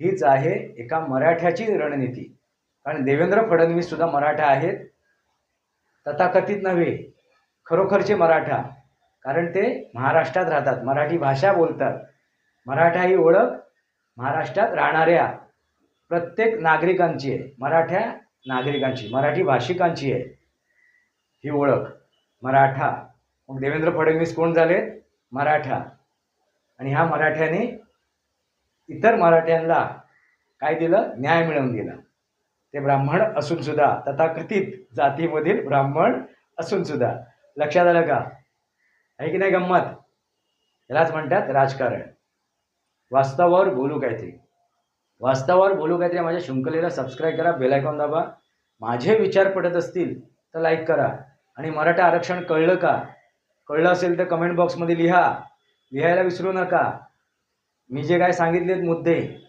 हीच आहे एका मराठ्याची रणनीती. कारण देवेंद्र फडणवीस सुद्धा मराठा आहेत. तथाकथित नव्हे खरोखरचे मराठा. कारण ते महाराष्ट्रात राहतात मराठी भाषा बोलतात. मराठा ही ओळख महाराष्ट्रात राहणाऱ्या प्रत्येक नागरिकांची आहे. मराठ्या नागरिकांची मराठी भाषिकांची आहे ही ओळख. मराठा. मग देवेंद्र फडणवीस कोण झालेत? मराठा. आणि ह्या मराठ्याने इतर मराठ्यांना काय दिलं? न्याय मिळवून दिला. ते ब्राह्मण असून सुद्धा तथाकथित जातीमधील ब्राह्मण असून सुद्धा. लक्षात आलं का? आहे की नाही गंमत? यालाच म्हणतात राजकारण. वास्तवावर बोलू काहीतरी. वास्तवावर बोलू काहीतरी माझ्या शृंखलेला सबस्क्राईब करा बेलायकॉन दाबा. माझे विचार पडत असतील तर लाईक करा. आणि मराठा आरक्षण कळलं का? कळलं असेल तर कमेंट बॉक्समध्ये लिहा. लिहायला विसरू नका. मी जे काय सांगितलेत मुद्दे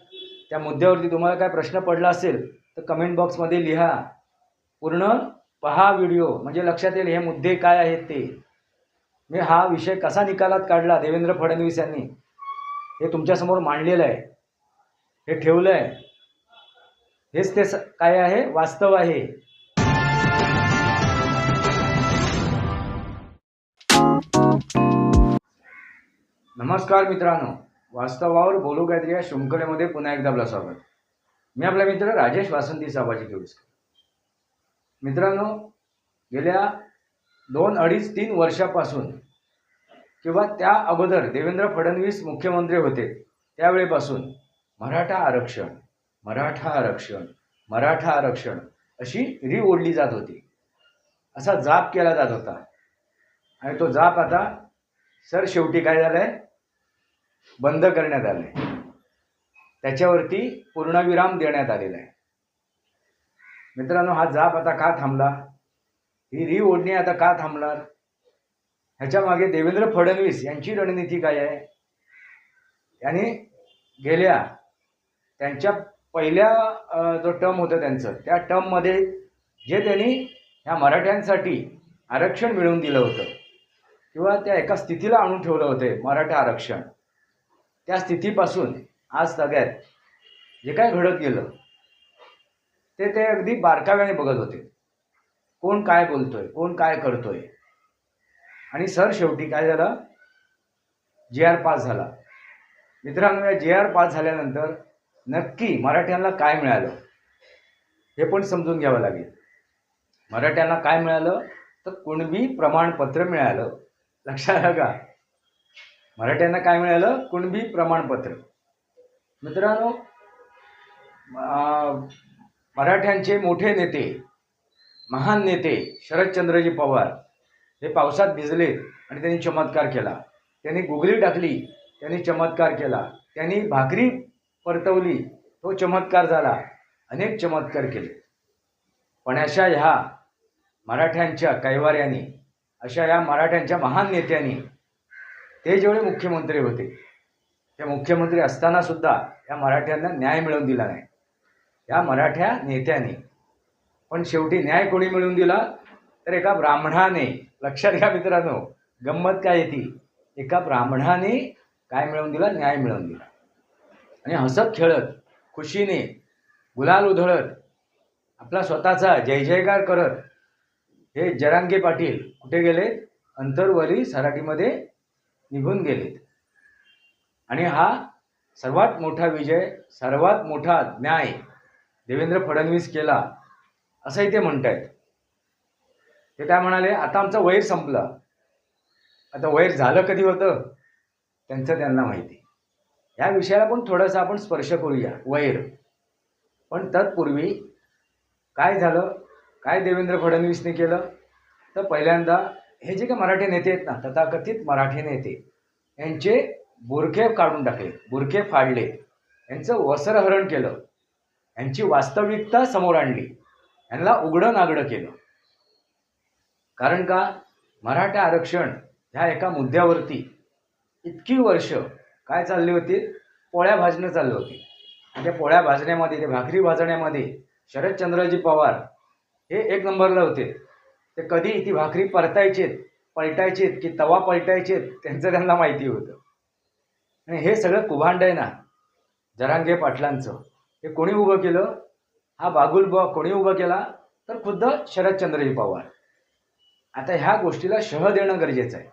त्या मुद्द्यावरती तुम्हाला काय प्रश्न पडला असेल तर कमेंट बॉक्समध्ये लिहा. पूर्ण पहा व्हिडिओ म्हणजे लक्षात येईल हे मुद्दे काय आहेत ते. मी हा विषय कसा निकालात काढला देवेंद्र फडणवीस यांनी? हे तुमच्यासमोर मांडलेलं आहे. हे ठेवलं आहे हेच ते स- काय आहे? वास्तव आहे. नमस्कार मित्रांनो. वास्तवावर बोलू काहीतरी या शृंखलेमध्ये पुन्हा एकदा आपलं स्वागत. मी आपला मित्र राजेश वासंती साबाजी केळुसकर. मित्रांनो गेल्या दोन अडीच तीन वर्षापासून किंवा त्या अगोदर देवेंद्र फडणवीस मुख्यमंत्री होते त्यावेळेपासून मराठा आरक्षण मराठा आरक्षण मराठा आरक्षण अशी री ओढली जात होती. असा जाप केला जात होता. आणि तो जाप आता सर शेवटी काय झालं आहे बंद करण्यात आलं. आहे त्याच्यावरती पूर्णविराम देण्यात आलेला आहे. मित्रांनो हा जाप आता का थांबला? ही री ओढणी आता का थांबणार? ह्याच्या मागे देवेंद्र फडणवीस यांची रणनीती काय आहे? यांनी गेल्या त्यांच्या पहिल्या जो टर्म होतं त्यांचं त्या टर्ममध्ये जे त्यांनी ह्या मराठ्यांसाठी आरक्षण मिळवून दिलं होतं किंवा त्या एका स्थितीला आणून ठेवलं होते मराठा आरक्षण. त्या स्थितीपासून आज सगळ्यात जे काय घडत गेलं ते ते अगदी बारकाव्याने बघत होते. कोण काय बोलतोय कोण काय करतोय? आणि सर शेवटी काय झालं? जे आर पास झाला. मित्रांनो या जे आर पास झाल्यानंतर नक्की मराठ्यांना काय मिळालं? हे पण समजून घ्यावं लागेल. मराठ्यांना काय मिळालं? तर कुणबी प्रमाणपत्र मिळालं. लक्षात आलं का मराठ्यांना काय मिळालं? कुणबी प्रमाणपत्र. मित्रांनो मराठ्यांचे मोठे नेते महान नेते शरदचंद्रजी पवार हे पावसात भिजले आणि त्यांनी चमत्कार केला. त्यांनी गुगली टाकली त्यांनी चमत्कार केला. त्यांनी भाकरी परतवली तो चमत्कार झाला. अनेक चमत्कार केले. पण अशा ह्या मराठ्यांच्या कैवाऱ्यांनी अशा या मराठ्यांच्या महान नेत्यांनी ते जेवढे मुख्यमंत्री होते ते मुख्यमंत्री असताना सुद्धा या मराठ्यांना न्याय मिळवून दिला नाही. या मराठ्या नेत्याने पण शेवटी न्याय कोणी मिळवून दिला? तर एका ब्राह्मणाने लक्षात घ्या मित्रांनो गंमत काय येते एका ब्राह्मणाने काय मिळवून दिला? न्याय मिळवून दिला. आणि हसत खेळत खुशीने गुलाल उधळत आपला स्वतःचा जय जयकार करत हे जरांगे पाटील कुठे गेले? अंतरवली सराटीमध्ये निघून गेलेत. आणि हा सर्वात मोठा विजय सर्वात मोठा न्याय देवेंद्र फडणवीस केला असंही ते म्हणतायत. ते काय म्हणाले आता आमचं वैर संपलं. आता वैर झालं कधी होतं? त्यांचं त्यांना माहिती. या विषयाला पण थोडंसं आपण स्पर्श करूया वैर. पण तत्पूर्वी काय झालं? काय देवेंद्र फडणवीसने केलं? तर पहिल्यांदा हे जे काही मराठी नेते आहेत ना तथाकथित मराठी नेते यांचे बुरखे काढून टाकले बुरखे फाडले यांचं वस्त्रहरण केलं यांची वास्तविकता समोर आणली यांना उघडं नागडं केलं. कारण का? मराठा आरक्षण ह्या एका मुद्द्यावरती इतकी वर्ष काय चालली होती? पोळ्या भाजणं चाललं होती. आणि त्या पोळ्या भाजण्यामध्ये ते भाकरी भाजण्यामध्ये शरदचंद्रजी पवार हे एक नंबरला होते. ते कधी ती भाकरी परतायचेत पलटायचेत की तवा पलटायचेत त्यांचं त्यांना माहिती होतं. आणि हे सगळं कुभांड आहे ना जरांगे पाटलांचं. हे कोणी उभं केलं? हा बागुल बा कोणी उभं केला? तर खुद्द शरदचंद्रजी पवार. आता ह्या गोष्टीला शह देणं गरजेचं आहे.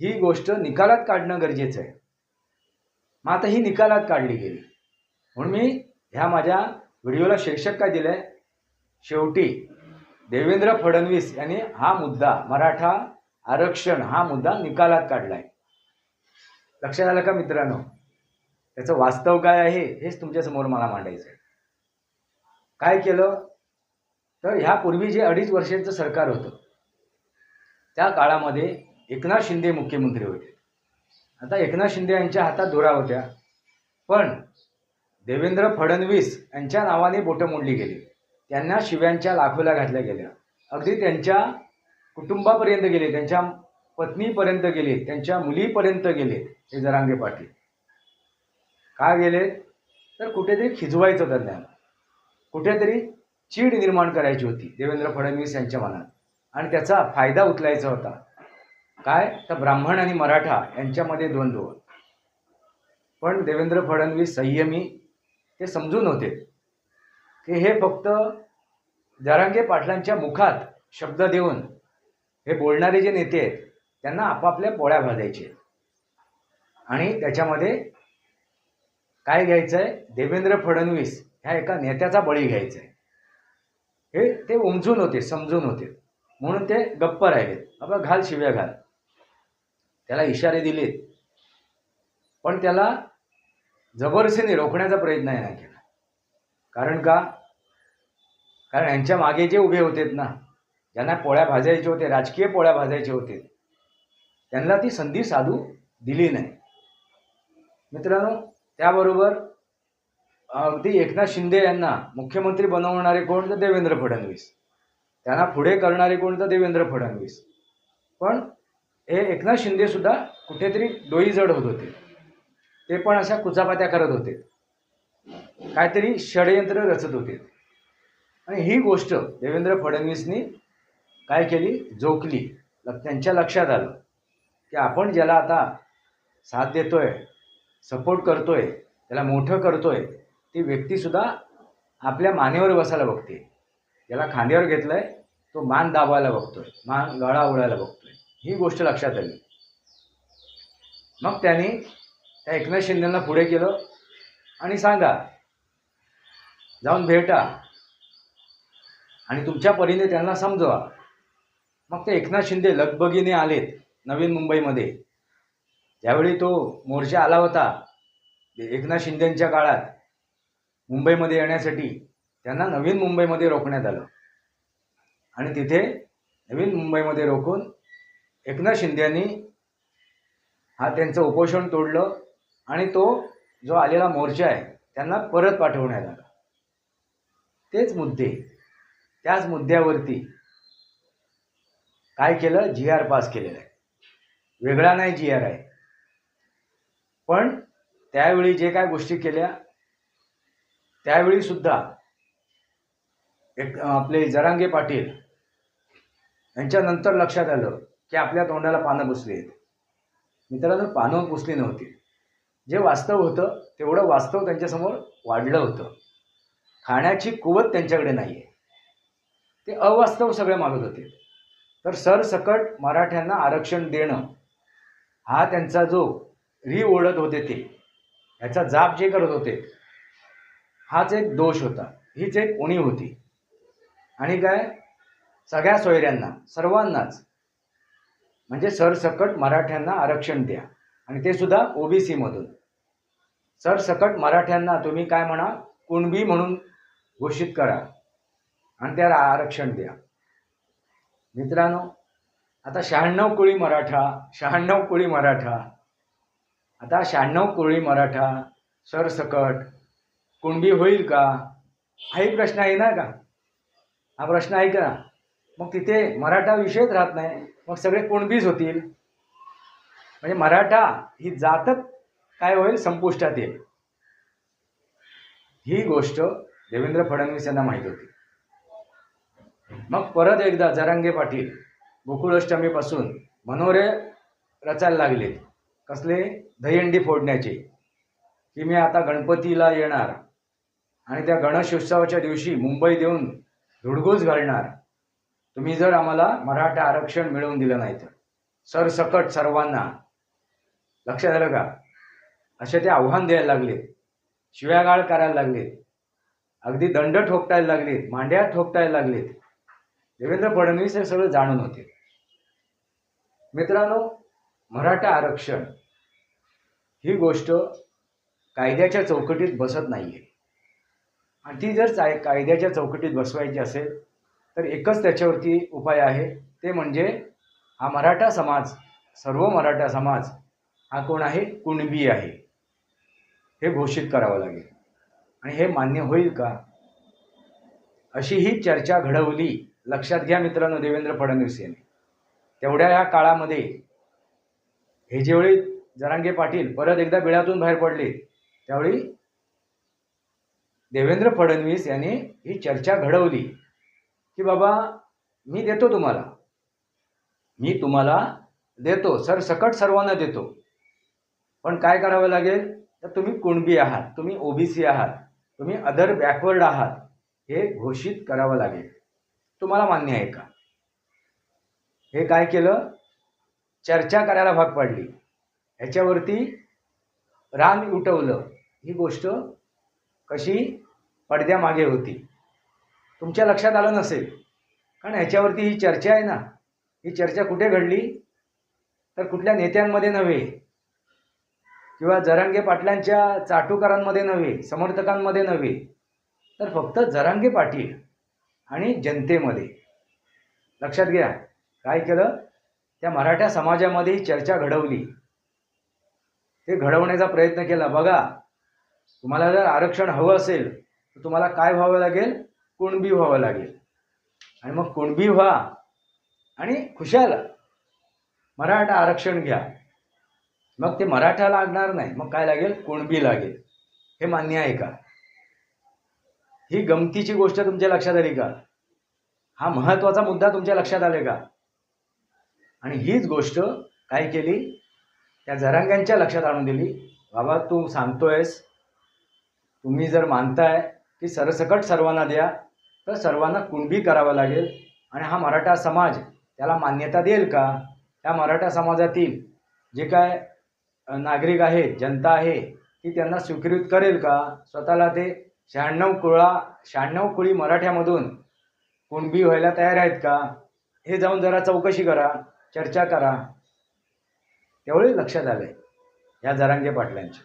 ही गोष्ट निकालात काढणं गरजेचं आहे. मग आता ही निकालात काढली गेली. म्हणून मी ह्या माझ्या व्हिडिओला शीर्षक काय दिलं आहे शेवटी देवेंद्र फडणवीस यांनी हा मुद्दा मराठा आरक्षण हा मुद्दा निकालात काढला आहे लक्षात आलं का मित्रांनो? त्याचं वास्तव काय आहे हेच तुमच्यासमोर मला मांडायचं आहे काय केलं? तर ह्यापूर्वी जे अडीच वर्षांचं सरकार होतं त्या काळामध्ये एकनाथ शिंदे मुख्यमंत्री होते. आता एकनाथ शिंदे यांच्या हातात धुरा होत्या पण देवेंद्र फडणवीस यांच्या नावाने बोटं मोडली गेली. त्यांना शिव्यांच्या लाखोला घातल्या गेल्या. अगदी त्यांच्या कुटुंबापर्यंत गेले त्यांच्या पत्नीपर्यंत गेले त्यांच्या मुलीपर्यंत गेले हे जरांगे पाटील. का गेले? तर कुठेतरी खिजवायचं त्यांना. कुठेतरी चीड निर्माण करायची होती देवेंद्र फडणवीस यांच्या मनात. आणि त्याचा फायदा उचलायचा होता. काय? तर ब्राह्मण आणि मराठा यांच्यामध्ये द्वंद्व. पण देवेंद्र फडणवीस संयमी ते समजून होते. की हे फक्त जरांगे पाटलांच्या मुखात शब्द देऊन हे बोलणारे जे नेते आहेत त्यांना आपापल्या पोळ्या भाजायचे. आणि त्याच्यामध्ये काय घ्यायचं आहे देवेंद्र फडणवीस ह्या एका नेत्याचा बळी घ्यायचा आहे हे ते उमजून होते समजून होते. म्हणून ते गप्प राहिलेत. अबा घाल शिव्या घाल. त्याला इशारे दिलेत. पण त्याला जबरदस्तीने रोखण्याचा प्रयत्न नाही केला. कारण का? कारण यांच्या मागे जे उभे होतेत ना ज्यांना पोळ्या भाजायचे होते राजकीय पोळ्या भाजायचे होते त्यांना ती संधी साधू दिली नाही. मित्रांनो त्याबरोबर अगदी एकनाथ शिंदे यांना मुख्यमंत्री बनवणारे कोण तर देवेंद्र फडणवीस. त्यांना पुढे करणारे कोण तर देवेंद्र फडणवीस. पण हे एकनाथ शिंदेसुद्धा कुठेतरी डोईजड होत होते. ते पण अशा कुचापात्या करत होते. काहीतरी षडयंत्र रचत होते. आणि ही गोष्ट देवेंद्र फडणवीसनी काय केली? जोखली. त्यांच्या लक्षात आलं की आपण ज्याला आता साथ देतोय सपोर्ट करतोय त्याला मोठं करतोय ती व्यक्तीसुद्धा आपल्या मानेवर बसायला बघते. ज्याला खांद्यावर घेतलंय तो मान दाबायला बघतोय मान गळा उडायला बघतोय. ही गोष्ट लक्षात आली. मग त्यांनी त्या एकनाथ शिंदेंना पुढे केलं आणि सांगा जाऊन भेटा. आणि तुमच्या परीने त्यांना समजवा. मग ते एकनाथ शिंदे लगबगीने आलेत नवीन मुंबईमध्ये. ज्यावेळी तो मोर्चा आला होता एकनाथ शिंदेंच्या काळात मुंबईमध्ये येण्यासाठी त्यांना नवीन मुंबईमध्ये रोखण्यात आलं. आणि तिथे नवीन मुंबईमध्ये रोखून एकनाथ शिंदेंनी हा त्यांचं उपोषण तोडलं आणि तो जो आलेला मोर्चा आहे त्यांना परत पाठवण्यात आला. तेच मुद्दे. त्याच मुद्द्यावरती काय केलं? जी आर पास केलेलं आहे. वेगळा नाही जी आर आहे. पण त्यावेळी जे काय गोष्टी केल्या त्यावेळी सुद्धा एक आपले जरांगे पाटील यांच्यानंतर लक्षात आलं की आपल्या तोंडाला पानं पुसली आहेत. मित्रांनो पानं पुसली नव्हती. जे वास्तव होतं तेवढं वास्तव त्यांच्यासमोर वाढलं होतं. खाण्याची कुवत त्यांच्याकडे नाही आहे ते अवास्तव सगळे मागत होते. तर सरसकट मराठ्यांना आरक्षण देणं हा त्यांचा जो री ओढत होते ते ह्याचा जाप जे करत होते हाच एक दोष होता. हीच एक उणीव होती. आणि काय? सगळ्या सोयऱ्यांना सर्वांनाच. म्हणजे सरसकट मराठ्यांना आरक्षण द्या. आणि ते सुद्धा ओबीसीमधून सरसकट मराठ्यांना तुम्ही काय म्हणा कुणबी म्हणून घोषित करा. आणि त्याला आरक्षण द्या. मित्रांनो आता शहाण्णव कोळी मराठा शहाण्णव कोळी मराठा आता शहाण्णव कोळी मराठा सरसकट कुणबी होईल का? हाही प्रश्न आहे ना का? हा प्रश्न आहे का? मग तिथे मराठा विषयच राहत नाही. मग सगळे कुणबीच होतील? म्हणजे मराठा ही जातच काय होईल? संपुष्टात येईल. ही गोष्ट देवेंद्र फडणवीस यांना माहीत होती. मग परत एकदा जरांगे पाटील गोकुळाष्टमीपासून मनोरे रचायला लागले. कसले? दहीहंडी फोडण्याचे. की मी आता गणपतीला येणार आणि त्या गणेशोत्सवाच्या दिवशी मुंबईत येऊन धुडगूस घालणार. तुम्ही जर आम्हाला मराठा आरक्षण मिळवून दिलं नाही तर सरसकट सर्वांना. लक्षात आलं का? असे ते आव्हान द्यायला लागले. शिव्यागाळ करायला लागले. अगदी दंड ठोकटायला लागलेत. मांड्या ठोकटायला लागलेत. देवेंद्र फडणवीस हे सगळं जाणून होते. मित्रांनो मराठा आरक्षण ही गोष्ट कायद्याच्या चौकटीत बसत नाही आहे आणि ती जर चाय कायद्याच्या चौकटीत बसवायची असेल तर एकच त्याच्यावरती उपाय आहे ते म्हणजे हा मराठा समाज सर्व मराठा समाज हा कोण आहे? कुणबी आहे. हे घोषित करावं लागेल. आणि हे मान्य होईल का? अशी ही चर्चा घडवली लक्षात घ्या मित्रांनो देवेंद्र फडणवीस यांनी. तेवढ्या या काळामध्ये हे ज्यावेळी जरांगे पाटील परत एकदा बिळातून बाहेर पडले त्यावेळी देवेंद्र फडणवीस यांनी ही चर्चा घडवली की बाबा मी देतो तुम्हाला. मी तुम्हाला देतो सर सकट सर्वांना देतो. पण काय करावं लागेल? तर तुम्ही कुणबी आहात तुम्ही ओबीसी आहात तुम्ही अदर बॅकवर्ड आहात हे घोषित करावं लागेल. तुम्हाला मान्य आहे का? हे काय केलं? चर्चा करायला भाग पाडली. ह्याच्यावरती रान उठवलं. ही गोष्ट कशी पडद्यामागे होती. तुमच्या लक्षात आलं नसेल. कारण ह्याच्यावरती ही चर्चा आहे ना. ही चर्चा कुठे घडली? तर कुठल्या नेत्यांमध्ये नव्हे. किंवा जरांगे पाटलांच्या चाटुकारांमध्ये नव्हे समर्थकांमध्ये नव्हे. तर फक्त जरांगे पाटील. आणि जनतेमध्ये. लक्षात घ्या काय केलं? त्या मराठा समाजामध्ये चर्चा घडवली. ते घडवण्याचा प्रयत्न केला. बघा तुम्हाला जर आरक्षण हवं असेल तर तुम्हाला काय व्हावं लागेल? कुणबी व्हावं लागेल. आणि मग कुणबी व्हा आणि खुशाल मराठा आरक्षण घ्या. मग ते मराठा लागणार नाही. मग काय लागेल? कुणबी लागेल. हे मान्य आहे का? ही गमतीची गोष्ट तुमच्या लक्षात आली का? हा महत्त्वाचा मुद्दा तुमच्या लक्षात आले का? आणि हीच गोष्ट काय केली? त्या जरांग्यांच्या लक्षात आणून दिली. बाबा तू सांगतोयस तुम्ही जर मानताय की सरसकट सर्वांना द्या तर सर्वांना कुणबी करावं लागेल. आणि हा मराठा समाज त्याला मान्यता देईल का? त्या मराठा समाजातील जे काय नागरिक आहेत जनता आहे ती त्यांना स्वीकृत करेल का? स्वतःला ते शहाण्णव कुळा शहाण्णव कुळी मराठ्यामधून कुणबी व्हायला तयार आहेत का? हे जाऊन जरा चौकशी करा चर्चा करा. तेवढे लक्षात आलं आहे या जरांगे पाटलांच्या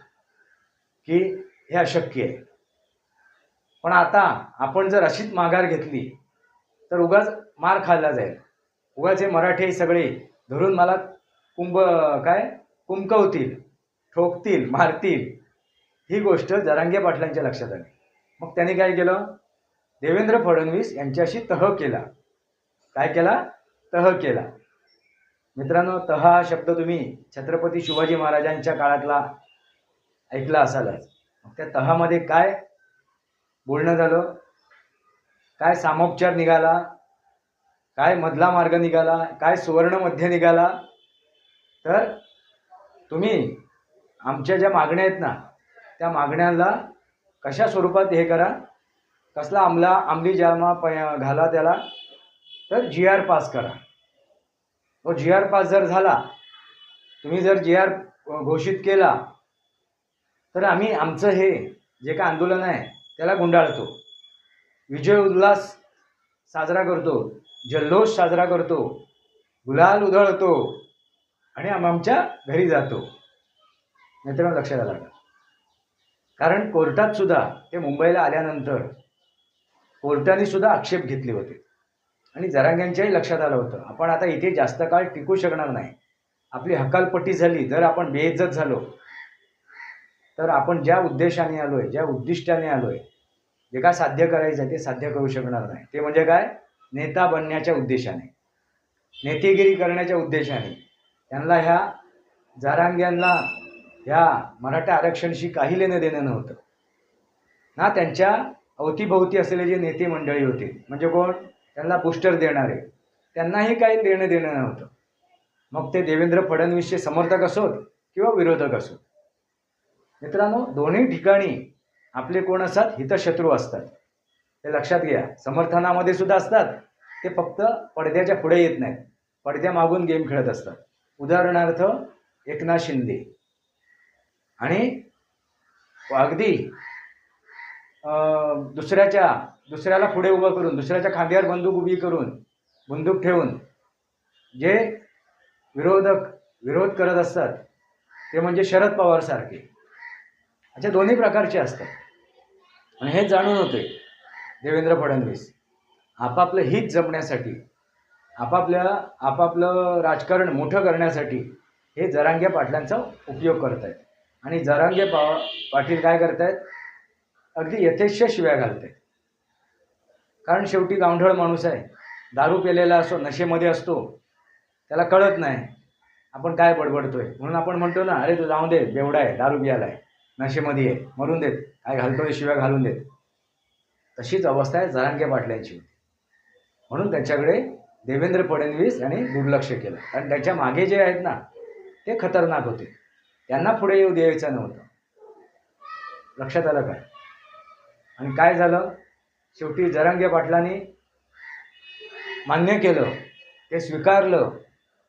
की हे अशक्य आहे. पण आता आपण जर अशीच माघार घेतली तर उगाच मार खाल्ला जाईल. उगाच हे मराठी सगळे धरून मला कुंभ काय? कुंकवतील ठोकतील मारतील. ही गोष्ट जरांगे पाटलांच्या लक्षात आली. मग त्यांनी काय केलं? देवेंद्र फडणवीस यांच्याशी तह केला. काय केला? तह केला. मित्रांनो तह हा शब्द तुम्ही छत्रपती शिवाजी महाराजांच्या काळातला ऐकला असालच. मग त्या तहामध्ये काय बोलणं झालं? काय सामोपचार निघाला? काय मधला मार्ग निघाला? काय सुवर्ण मध्य निघाला? तर तुम्ही आमच्या ज्या मागण्या आहेत ना त्या मागण्याला कशा स्वरूपात हे करा? कसला आमला आंबली जामा प घाला त्याला? तर जी आर पास करा. तो जी आर पास जर झाला तुम्ही जर जी आर घोषित केला तर आम्ही आमचं हे जे काय आंदोलन आहे त्याला गुंडाळतो. विजय उल्हास साजरा करतो जल्लोष साजरा करतो गुलाल उधळतो आणि आम आमच्या घरी जातो. मित्रांनो लक्षात आला का? कारण कोर्टात सुद्धा ते मुंबईला आल्यानंतर कोर्टाने सुद्धा आक्षेप घेतले होते. आणि जरांग्यांच्याही लक्षात आलं होतं. आपण आता इथे जास्त काळ टिकू शकणार नाही. आपली हकालपट्टी झाली जर आपण बेइज्जत झालो तर आपण ज्या उद्देशाने आलोय ज्या उद्दिष्टाने आलोय जे काय साध्य करायचं ते साध्य करू शकणार नाही. ते म्हणजे काय? नेता बनण्याच्या उद्देशाने. नेतेगिरी करण्याच्या उद्देशाने. त्यांना ह्या जारांग्यांना ह्या मराठा आरक्षणशी काही लेणं देणं नव्हतं. ना त्यांच्या अवतीभोवती असलेले जे नेते मंडळी होते म्हणजे कोण? त्यांना बुस्टर देणारे. त्यांनाही काही देणं देणं नव्हतं. मग ते देवेंद्र फडणवीसचे समर्थक असोत किंवा विरोधक असोत? मित्रांनो दोन्ही ठिकाणी आपले कोण असतात? हितशत्रू असतात. ते लक्षात घ्या. समर्थनामध्ये सुद्धा असतात. ते फक्त पडद्याच्या पुढे येत नाहीत. पडद्यामागून गेम खेळत असतात. उदाहरणार्थ एकनाथ शिंदे. आणि अगदी दुसऱ्याच्या दुसऱ्याला पुढे उभं करून दुसऱ्याच्या खांद्यावर बंदूक उभी करून बंदूक ठेवून जे विरोधक विरोध करत असतात ते म्हणजे शरद पवार सारखे. अशा दोन्ही प्रकारचे असतात. आणि हे जाणून होते देवेंद्र फडणवीस. आपापलं हित जपण्यासाठी आपापल्या आपापलं राजकारण मोठं करण्यासाठी हे जरांग्या पाटलांचा उपयोग करत आहेत आणि जरांगे पा पाटील काय करतायत? अगदी यथेच्छ शिव्या घालत आहेत कारण शेवटी गावढळ माणूस आहे. दारू पेलेला असो नशेमध्ये असतो त्याला कळत नाही आपण काय बडबडतोय. म्हणून आपण म्हणतो ना अरे तू जाऊन दे बेवडा आहे दारू पियाला आहे नशेमध्ये आहे मरून देत काय घालतोय शिव्या घालून देत. तशीच अवस्था आहे जरांगे पाटल्यांची म्हणून त्याच्याकडे देवेंद्र फडणवीस यांनी दुर्लक्ष केलं. कारण त्याच्यामागे जे आहेत ना ते खतरनाक होते. त्यांना पुढे येऊ द्यायचं नव्हतं. लक्षात आलं काय आणि काय झालं? शेवटी जरांगे पाटलांनी मान्य केलं ते स्वीकारलं.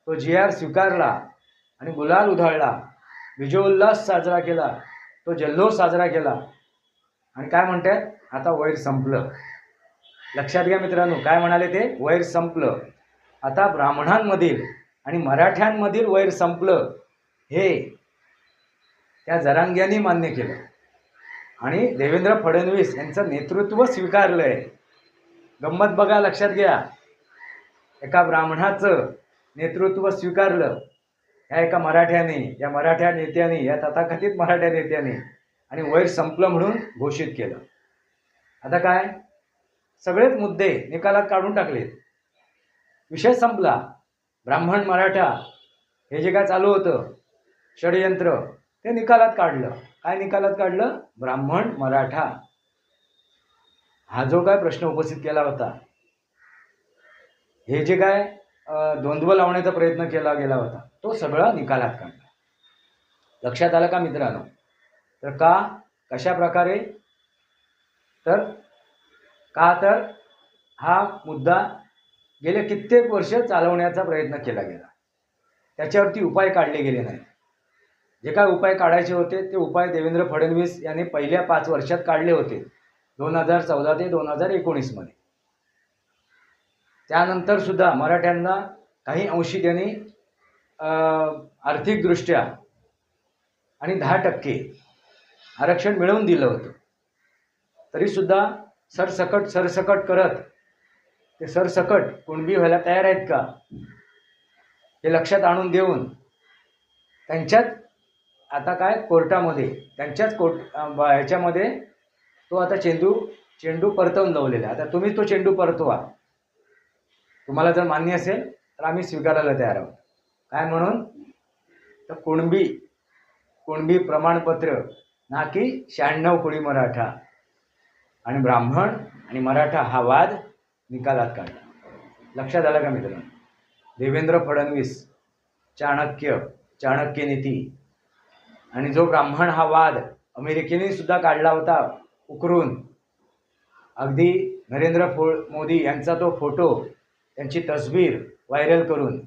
तो जी आर स्वीकारला आणि गुलाल उधळला. विजयोल्लास साजरा केला तो जल्लोष साजरा केला. आणि काय म्हणतात? आता वैर संपलं. लक्षात घ्या मित्रांनो काय म्हणाले ते? वैर संपलं. आता ब्राह्मणांमधील आणि मराठ्यांमधील वैर संपलं. हे त्या जरांग्यांनी मान्य केलं. आणि देवेंद्र फडणवीस यांचं नेतृत्व स्वीकारलं आहे गंमत बघा लक्षात घ्या. एका ब्राह्मणाचं नेतृत्व स्वीकारलं. ह्या एका मराठ्याने या मराठ्या नेत्याने या तथाकथित मराठ्या नेत्याने. आणि वैर संपलं म्हणून घोषित केलं. आता काय? सगळेच मुद्दे निकालात काढून टाकलेत. विषय संपला. ब्राह्मण मराठा हे जे काय चालू होतं षडयंत्र ते निकालात काढलं. काय निकालात काढलं? ब्राह्मण मराठा. हा जो काय प्रश्न उपस्थित केला होता हे जे काय द्वंद्व लावण्याचा प्रयत्न केला गेला होता तो सगळा निकालात काढला. लक्षात आलं का मित्रांनो? तर का कशा प्रकारे? तर का तर हा मुद्दा गेले कित्येक वर्ष चालवण्याचा प्रयत्न केला गेला. त्याच्यावरती उपाय काढले गेले नाहीत. जे काय उपाय काढायचे होते ते उपाय देवेंद्र फडणवीस यांनी पहिल्या पाच वर्षात काढले होते. दोन हजार चौदा ते दोन हजार एकोणीसमध्ये त्यानंतर सुद्धा मराठ्यांना काही अंशी त्यांनी आर्थिकदृष्ट्या आणि दहा टक्के आरक्षण मिळवून दिलं होतं. तरीसुद्धा सरसकट सरसकट करत ते सरसकट कुणबी व्हायला तयार आहेत का हे लक्षात आणून देऊन त्यांच्यात आता काय? कोर्टामध्ये. त्यांच्याच कोर्ट ह्याच्यामध्ये तो आता चेंडू चेंडू परतवून लावलेला आहे. आता तुम्ही तो चेंडू परतवा. तुम्हाला जर मान्य असेल तर आम्ही स्वीकारायला तयार आहोत. काय म्हणून? तर कुणबी कुणबी प्रमाणपत्र ना की शहाण्णव कोळी मराठा आणि ब्राह्मण आणि मराठा हा वाद निकालात काढला. लक्षात आलं का मित्रांनो? देवेंद्र फडणवीस चाणक्य चाणक्य नीती आणि जो ब्राह्मण हा वाद अमेरिकेने सुद्धा काढला होता उकरून. अगदी नरेंद्र फो मोदी यांचा तो फोटो त्यांची तस्वीर व्हायरल करून.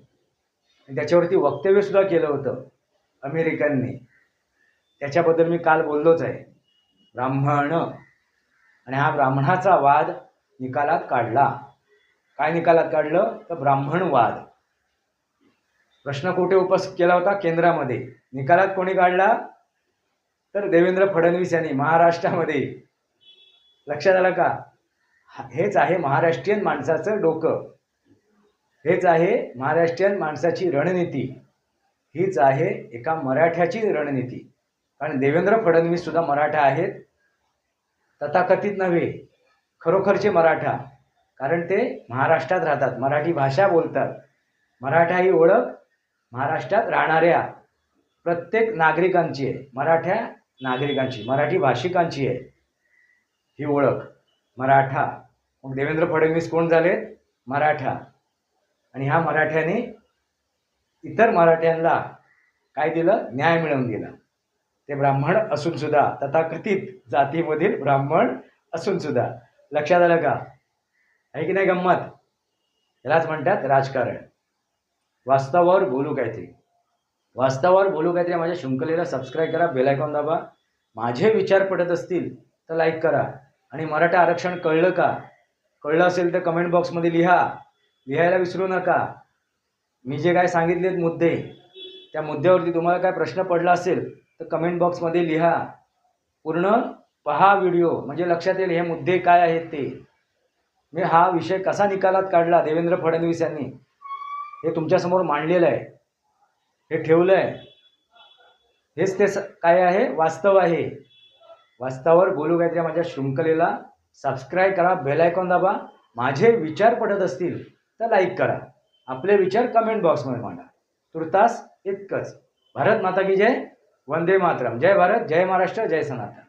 त्याच्यावरती वक्तव्यसुद्धा केलं होतं अमेरिकांनी त्याच्याबद्दल मी काल बोललोच आहे. ब्राह्मण आणि हा ब्राह्मणाचा वाद निकालात काढला. काय निकालात काढलं? तर ब्राह्मणवाद. प्रश्न कुठे उपस्थित केला होता? केंद्रामध्ये. निकालात कोणी काढला? तर देवेंद्र फडणवीस यांनी. महाराष्ट्रामध्ये. लक्षात आलं का? हा- हेच आहे महाराष्ट्रीयन माणसाचं डोकं. हेच आहे महाराष्ट्रीयन माणसाची रणनीती. हीच आहे एका मराठ्याची रणनीती. कारण देवेंद्र फडणवीस सुद्धा मराठा आहेत. तथाकथित नव्हे. खरोखरचे मराठा. कारण ते महाराष्ट्रात राहतात. मराठी भाषा बोलतात. मराठा ही ओळख महाराष्ट्रात राहणाऱ्या प्रत्येक नागरिकांची आहे. मराठ्या नागरिकांची मराठी भाषिकांची आहे. ही ओळख. मराठा. मग देवेंद्र फडणवीस कोण झालेत मराठा. आणि ह्या मराठ्याने इतर मराठ्यांना काय दिलं? न्याय मिळवून दिला. ते ब्राह्मण असून सुद्धा तथाकथित जातीमधील ब्राह्मण असून सुद्धा. लक्षात आलं का? आहे की नाही गंमत? यालाच म्हणतात राजकारण. वास्तवावर बोलू काहीतरी. वास्तवावर बोलू काहीतरी माझ्या शृंखलेला सबस्क्राईब करा बेलायकॉन दाबा. माझे विचार पडत असतील तर लाईक करा. आणि मराठा आरक्षण कळलं का? कळलं असेल तर कमेंट बॉक्समध्ये लिहा. लिहायला विसरू नका. मी जे काय सांगितलेत मुद्दे त्या मुद्द्यावरती तुम्हाला काय प्रश्न पडला असेल तर कमेंट बॉक्समध्ये लिहा. पूर्ण पहा व्हिडिओ म्हणजे लक्षात येईल हे मुद्दे काय आहेत ते. मी हा विषय कसा निकालात काढला? देवेंद्र फडणवीस यांनी. हे तुमच्यासमोर मांडलेलं आहे. हे ठेवलं आहे हेच ते स- काय आहे? वास्तव आहे. वास्तवावर बोलू काहीतरी माझ्या शृंखलेला सबस्क्राईब करा बेल आयकॉन दाबा. माझे विचार पडत असतील तर लाईक करा. आपले विचार कमेंट बॉक्समध्ये मांडा. तुर्तास इतकंच. भारत माता की जय. वंदे मातरम. जय भारत जय महाराष्ट्र जय सनातन.